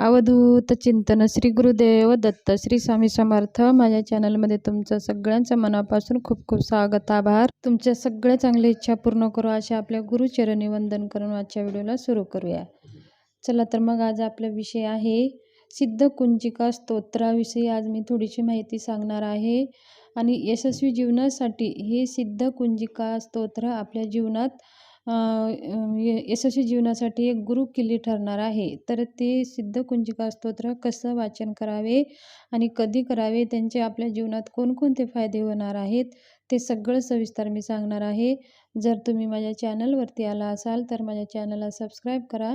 अवधूत चिंतन श्री गुरुदेव दत्त श्री स्वामी समर्थ. माझ्या चॅनलमध्ये तुमचं सगळ्यांचं मनापासून खूप खूप स्वागत आभार. तुमच्या सगळ्या चांगल्या इच्छा पूर्ण करू अशा आपल्या गुरुचरणी वंदन करून आजच्या व्हिडिओला सुरू करूया. चला तर मग आज आपला विषय आहे सिद्ध कुंजिका स्तोत्राविषयी आज मी थोडीशी माहिती सांगणार आहे. आणि यशस्वी जीवनासाठी हे सिद्ध कुंजिका स्तोत्र आपल्या जीवनात म्हणजे यशस्वी जीवनासाठी एक गुरु किल्ली ठरणार आहे. तर ते सिद्ध कुंजिका स्तोत्र कसं वाचन करावे आणि कधी करावे त्यांचे आपल्या जीवनात कोणकोणते फायदे होणार आहेत ते सगळं सविस्तर मी सांगणार आहे. जर तुम्ही माझ्या चॅनलवरती आला असाल तर माझ्या चॅनलला सबस्क्राईब करा.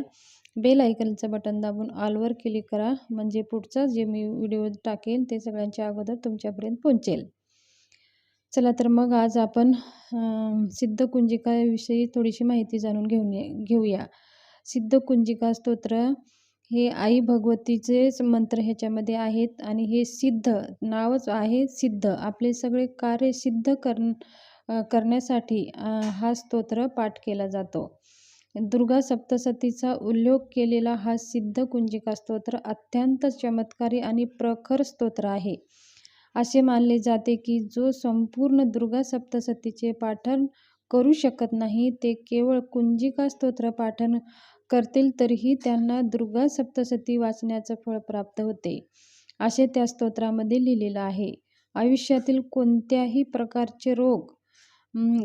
बेल आयकनचं बटन दाबून ऑलवर क्लिक करा. म्हणजे पुढचा जे मी व्हिडिओ टाकेल ते सगळ्यांच्या अगोदर तुमच्यापर्यंत पोहोचेल. चला तर मग आज आपण सिद्ध कुंजिकाविषयी थोडीशी माहिती जाणून घेऊन घेऊया. सिद्ध कुंजिका स्तोत्र हे आई भगवतीचेच मंत्र ह्याच्यामध्ये आहेत आणि हे सिद्ध नावच आहे सिद्ध. आपले सगळे कार्य सिद्ध कर करण्यासाठी हा स्तोत्र पाठ केला जातो. दुर्गा सप्तसतीचा उल्लेख केलेला हा सिद्ध कुंजिका स्तोत्र अत्यंत चमत्कारी आणि प्रखर स्तोत्र आहे. असे मानले जाते की जो संपूर्ण दुर्गा सप्तसतीचे पाठन करू शकत नाही ते केवळ कुंजिका स्तोत्र पाठन करतील तरीही त्यांना दुर्गा सप्तसती वाचण्याचं फळ प्राप्त होते असे त्या स्तोत्रामध्ये लिहिलेलं आहे. आयुष्यातील कोणत्याही प्रकारचे रोग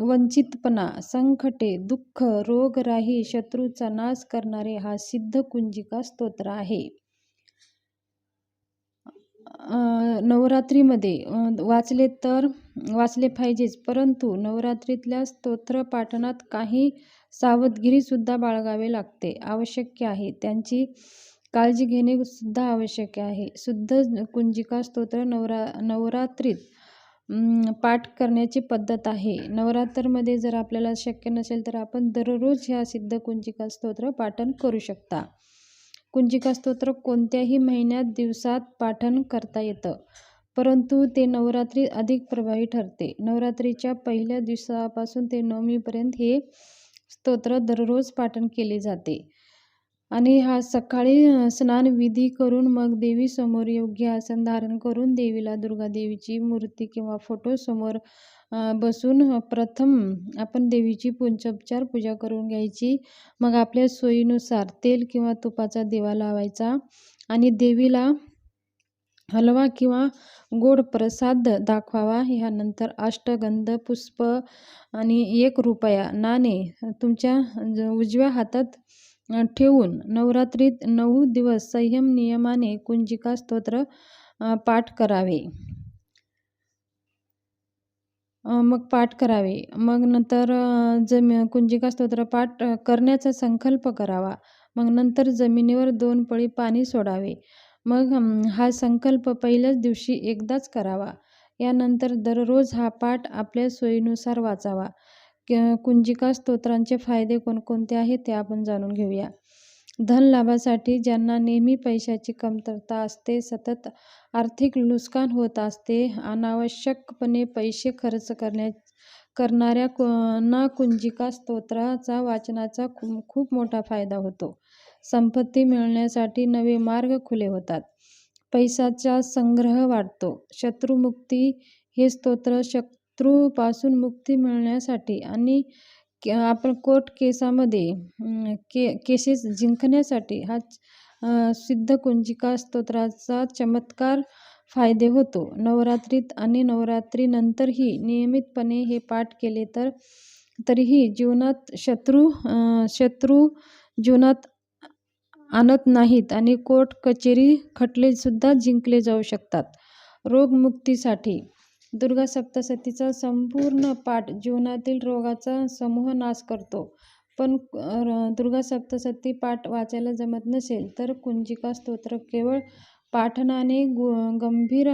वंचितपणा संकटे दुःख रोगराही शत्रूचा नाश करणारे हा सिद्ध कुंजिका स्तोत्र आहे. नवरात्रीमध्ये वाचले तर वाचले पाहिजेच. परंतु नवरात्रीतल्या स्तोत्र पाठनात काही सावधगिरीसुद्धा बाळगावे लागते. आवश्यक आहे. त्यांची काळजी घेणे सुद्धा आवश्यक आहे. शुद्ध कुंजिका स्तोत्र नवरा नवरात्रीत पाठ करण्याची पद्धत आहे. नवरात्रमध्ये जर आपल्याला शक्य नसेल तर आपण दररोज ह्या सिद्ध कुंजिका स्तोत्र पाठन करू शकता. कुंजिका स्तोत्र कोणत्याही महिन्यात दिवसात पाठन करता येतं. परंतु ते नवरात्री अधिक प्रभावी ठरते. नवरात्रीच्या पहिल्या दिवसापासून ते नवमीपर्यंत हे स्तोत्र दररोज पाठन केले जाते. आणि हा सकाळी स्नान विधी करून मग देवीसमोर योग्य आसन धारण करून देवीला दुर्गा देवीची मूर्ती किंवा फोटो समोर बसून प्रथम आपण देवीची पंचोपचार पूजा करून घ्यायची. मग आपल्या सोयीनुसार तेल किंवा तुपाचा दिवा लावायचा आणि देवीला हलवा किंवा गोड प्रसाद दाखवावा. ह्यानंतर अष्टगंध पुष्प आणि एक रुपया नाणे तुमच्या उजव्या हातात ठेवून नवरात्रीत नऊ दिवस संयम नियमाने कुंजिका स्तोत्र पाठ करावे. मग पाठ करावे. मग नंतर जमी कुंजिका स्तोत्र पाठ करण्याचा संकल्प करावा. मग नंतर जमिनीवर दोन पळी पाणी सोडावे. मग हा संकल्प पहिल्याच दिवशी एकदाच करावा. यानंतर दररोज हा पाठ आपल्या सोयीनुसार वाचावा. कुंजिका स्तोत्रांचे फायदे कोणकोणते आहेत ते आपण जाणून घेऊया. धन लाभासाठी ज्यांना नेहमी पैशाची कमतरता असते सतत आर्थिक नुकसान होत असते अनावश्यकपणे पैसे खर्च करण्या करणाऱ्या ना कुंजिका स्तोत्राचा वाचनाचा खूप मोठा फायदा होतो. संपत्ती मिळण्यासाठी नवे मार्ग खुले होतात. पैशाचा संग्रह वाढतो. शत्रुमुक्ती हे स्तोत्र शत्रूपासून मुक्ती मिळण्यासाठी आणि आपण कोर्ट केसामध्ये के केसेस जिंकण्यासाठी हा सिद्ध कुंजिका स्तोत्राचा चमत्कार फायदे होतो. नवरात्रीत आणि नवरात्रीनंतरही नियमितपणे हे पाठ केले तर तरीही जीवनात शत्रू शत्रू जीवनात आणत नाहीत आणि कोर्ट कचेरी खटलेसुद्धा जिंकले जाऊ शकतात. रोगमुक्तीसाठी दुर्गा सप्तशतीचा संपूर्ण पाठ जीवनातील रोगाचा समूह नाश करतो. पण दुर्गा सप्तशती पाठ वाचायला जमत नसेल तर कुंजिका स्तोत्र केवळ पाठनाने गु गंभीर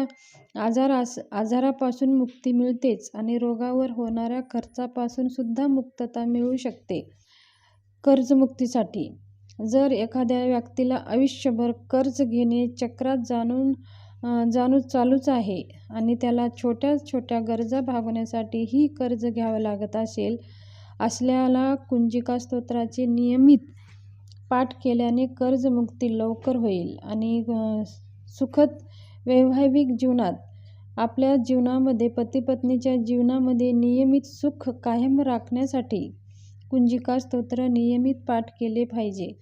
आजार आजारापासून मुक्ती मिळतेच आणि रोगावर होणाऱ्या खर्चापासून सुद्धा मुक्तता मिळू शकते. कर्जमुक्तीसाठी जर एखाद्या व्यक्तीला आयुष्यभर कर्ज घेणे चक्रात जाणून जाणू चालूच आहे आणि त्याला छोट्या छोट्या गरजा भागवण्यासाठीही कर्ज घ्यावं लागत असेल असल्याला कुंजिका स्तोत्राचे नियमित पाठ केल्याने कर्जमुक्ती लवकर होईल आणि सुखद वैवाहिक जीवनात आपल्या जीवनामध्ये पतीपत्नीच्या जीवनामध्ये नियमित सुख कायम राखण्यासाठी कुंजिका स्तोत्र नियमित पाठ केले पाहिजे.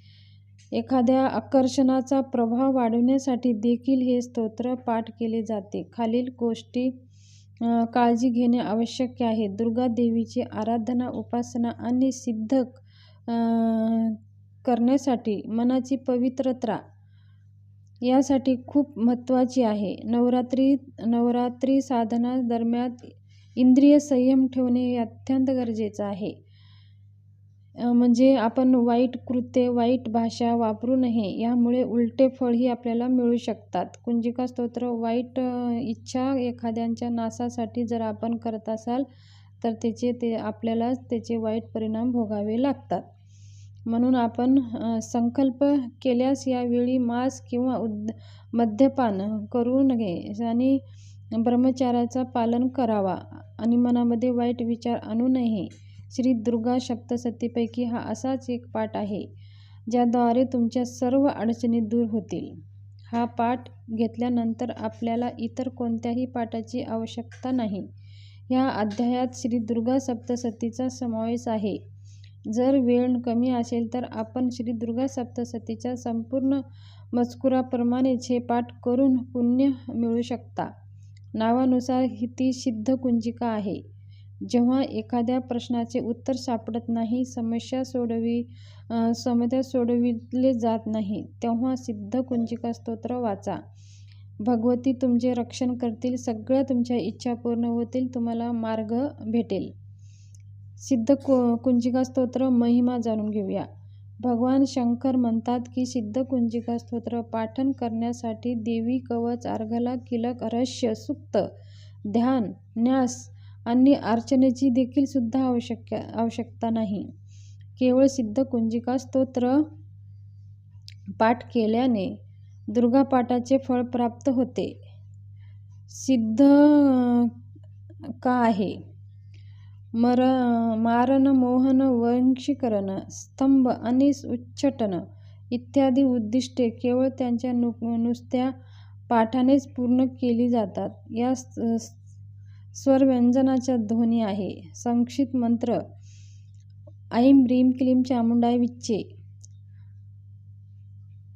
एखाद्या आकर्षणाचा प्रभाव वाढवण्यासाठी देखील हे स्तोत्र पाठ केले जाते. खालील गोष्टी काळजी घेणे आवश्यक आहे. दुर्गा देवीची आराधना उपासना आणि सिद्ध करण्यासाठी मनाची पवित्रता यासाठी खूप महत्त्वाची आहे. नवरात्री नवरात्री साधना दरम्यान इंद्रिय संयम ठेवणे हे अत्यंत गरजेचं आहे. म्हणजे आपण वाईट कृत्य वाईट भाषा वापरू नये यामुळे उलटे फळही आपल्याला मिळू शकतात. कुंजिका स्तोत्र वाईट इच्छा एखाद्यांच्या नासासाठी जर आपण करत असाल तर त्याचे ते आपल्यालाच त्याचे वाईट परिणाम भोगावे लागतात. म्हणून आपण संकल्प केल्यास यावेळी मांस किंवा उद मद्यपान करू नये आणि ब्रह्मचाराचा पालन करावा आणि मनामध्ये वाईट विचार आणू नये. श्री दुर्गा सप्तसतीपैकी हा असाच एक पाठ आहे ज्याद्वारे तुमच्या सर्व अडचणी दूर होतील. हा पाठ घेतल्यानंतर आपल्याला इतर कोणत्याही पाठाची आवश्यकता नाही. ह्या अध्यायात श्री दुर्गा सप्तसतीचा समावेश आहे. जर वेळ कमी असेल तर आपण श्री दुर्गा सप्तसतीच्या संपूर्ण मजकुराप्रमाणेच हे पाठ करून पुण्य मिळू शकता. नावानुसार ही ती सिद्ध कुंजिका आहे. जेव्हा एखाद्या प्रश्नाचे उत्तर सापडत नाही समस्या सोडवी समस्या सोडविले जात नाही तेव्हा सिद्ध कुंजिका स्तोत्र वाचा. भगवती तुमचे रक्षण करतील सगळ्या तुमच्या इच्छा पूर्ण होतील तुम्हाला मार्ग भेटेल. सिद्ध कु कुंजिका स्तोत्र महिमा जाणून घेऊया. भगवान शंकर म्हणतात की सिद्ध कुंजिका स्तोत्र पाठन करण्यासाठी देवी कवच अर्घला किलक रहस्य सुक्त ध्यान न्यास आणि अर्चनेची देखील सुद्धा आवश्यक आवश्यकता नाही. केवळ सिद्ध कुंजिका स्तोत्र पाठ केल्याने दुर्गापाठाचे फळ प्राप्त होते. सिद्ध का आहे? मर मारण मोहन वंशीकरण स्तंभ आणि उच्चटन इत्यादी उद्दिष्टे केवळ त्यांच्या नु नुसत्या पाठानेच पूर्ण केली जातात. या स्वर व्यंजनाच्या ध्वनी आहे. संक्षिप्त मंत्र ऐम ब्रीम क्लीम चामुंडाय विच्चे.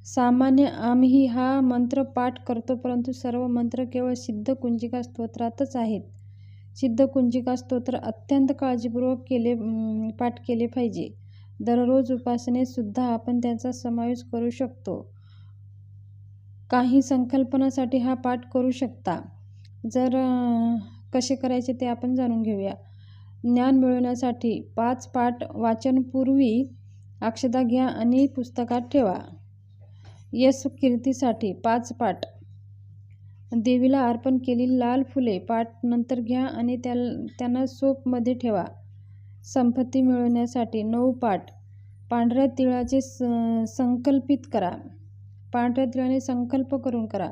सामान्य आम्ही हा मंत्र पाठ करतो परंतु सर्व मंत्र केवळ सिद्ध कुंजिका स्तोत्रातच आहेत. सिद्ध कुंजिका स्तोत्र अत्यंत काळजीपूर्वक केले पाठ केले पाहिजे. दररोज उपासनेतसुद्धा आपण त्याचा समावेश करू शकतो. काही संकल्पनासाठी हा पाठ करू शकता. जर कसे करायचे ते आपण जाणून घेऊया. ज्ञान मिळवण्यासाठी पाच पाठ वाचनपूर्वी अक्षता घ्या आणि पुस्तकात ठेवा. यश कीर्तीसाठी पाच पाठ. देवीला अर्पण केलेली लाल फुले पाठ नंतर घ्या आणि त्या त्यांना सोपमध्ये ठेवा. संपत्ती मिळवण्यासाठी नऊ पाठ. पांढऱ्या तिळाचे संकल्पित करा. पांढऱ्या तिळाने संकल्प करून करा.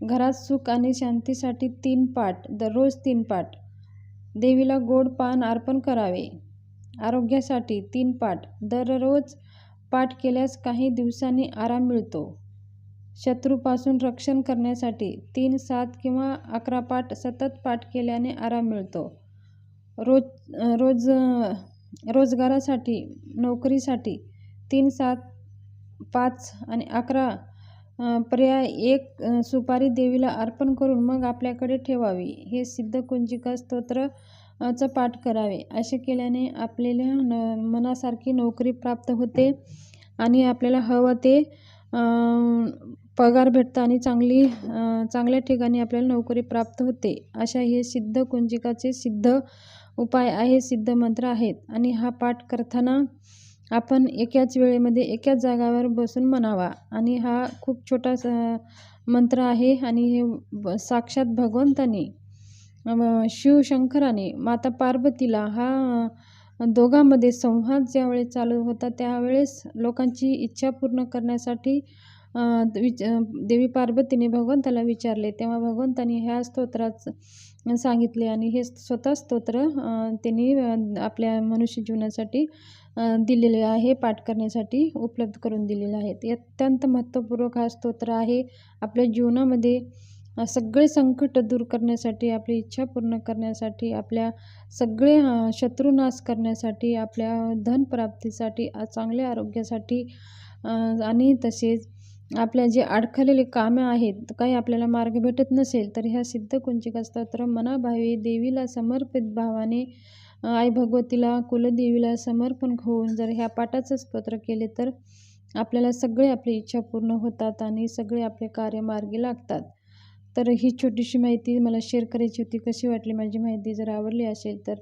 घरात सुख आणि शांतीसाठी तीन पाठ दररोज तीन पाठ. देवीला गोड पान अर्पण करावे. आरोग्यासाठी तीन पाठ दररोज पाठ केल्यास काही दिवसांनी आराम मिळतो. शत्रूपासून रक्षण करण्यासाठी तीन सात किंवा अकरा पाठ सतत पाठ केल्याने आराम मिळतो. रोज रोज रोजगारासाठी नोकरीसाठी तीन सात पाच आणि अकरा पर्याय एक सुपारी देवीला अर्पण करून मग आपल्याकडे ठेवावी. हे सिद्ध कुंजिका स्तोत्र चं पाठ करावे. असे केल्याने आपल्याला न मनासारखी नोकरी प्राप्त होते आणि आपल्याला हवं ते पगार भेटतं आणि चांगली चांगल्या ठिकाणी आपल्याला नोकरी प्राप्त होते. अशा हे सिद्ध कुंजिकाचे सिद्ध उपाय आहे सिद्ध मंत्र आहेत. आणि हा पाठ करताना आपण एकाच वेळेमध्ये एकाच जागावर बसून म्हणावा. आणि हा खूप छोटा मंत्र आहे आणि हे साक्षात भगवंताने शिवशंकराने माता पार्वतीला हा दोघांमध्ये संवाद ज्यावेळेस चालू होता त्यावेळेस लोकांची इच्छा पूर्ण करण्यासाठी विच देवी पार्वतीने भगवंताला विचारले. तेव्हा भगवंताने ह्या स्तोत्राच सांगितले आणि हे स्वतः स्तोत्र त्यांनी आपल्या मनुष्य जीवनासाठी दिलेले आहे पाठ करण्यासाठी उपलब्ध करून दिलेले आहेत. हे अत्यंत महत्त्वपूर्वक हा स्तोत्र आहे. आपल्या जीवनामध्ये सगळे संकट दूर करण्यासाठी आपली इच्छा पूर्ण करण्यासाठी आपल्या सगळे शत्रुनाश करण्यासाठी आपल्या धनप्राप्तीसाठी चांगल्या आरोग्यासाठी आणि तसेच आपल्या जे अडखलेले कामं आहेत काही आपल्याला मार्ग भेटत नसेल तर ह्या सिद्ध कुंचिका स्तोत्र मनाभावे देवीला समर्पित भावाने आई भगवतीला कुलदेवीला समर्पण होऊन जर ह्या पाठाचं स्तोत्र केले तर आपल्याला सगळे आपली इच्छा पूर्ण होतात आणि सगळे आपले कार्य मार्गी लागतात. तर ही छोटीशी माहिती मला शेअर करायची होती. कशी वाटली माझी माहिती? जर आवडली असेल तर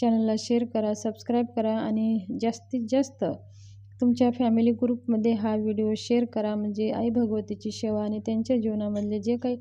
चॅनलला शेअर करा सबस्क्राईब करा आणि जास्तीत जास्त तुमच्या फॅमिली ग्रुपमध्ये हा व्हिडिओ शेअर करा. म्हणजे आई भगवतीची सेवा आणि त्यांच्या जीवनामधले जे काही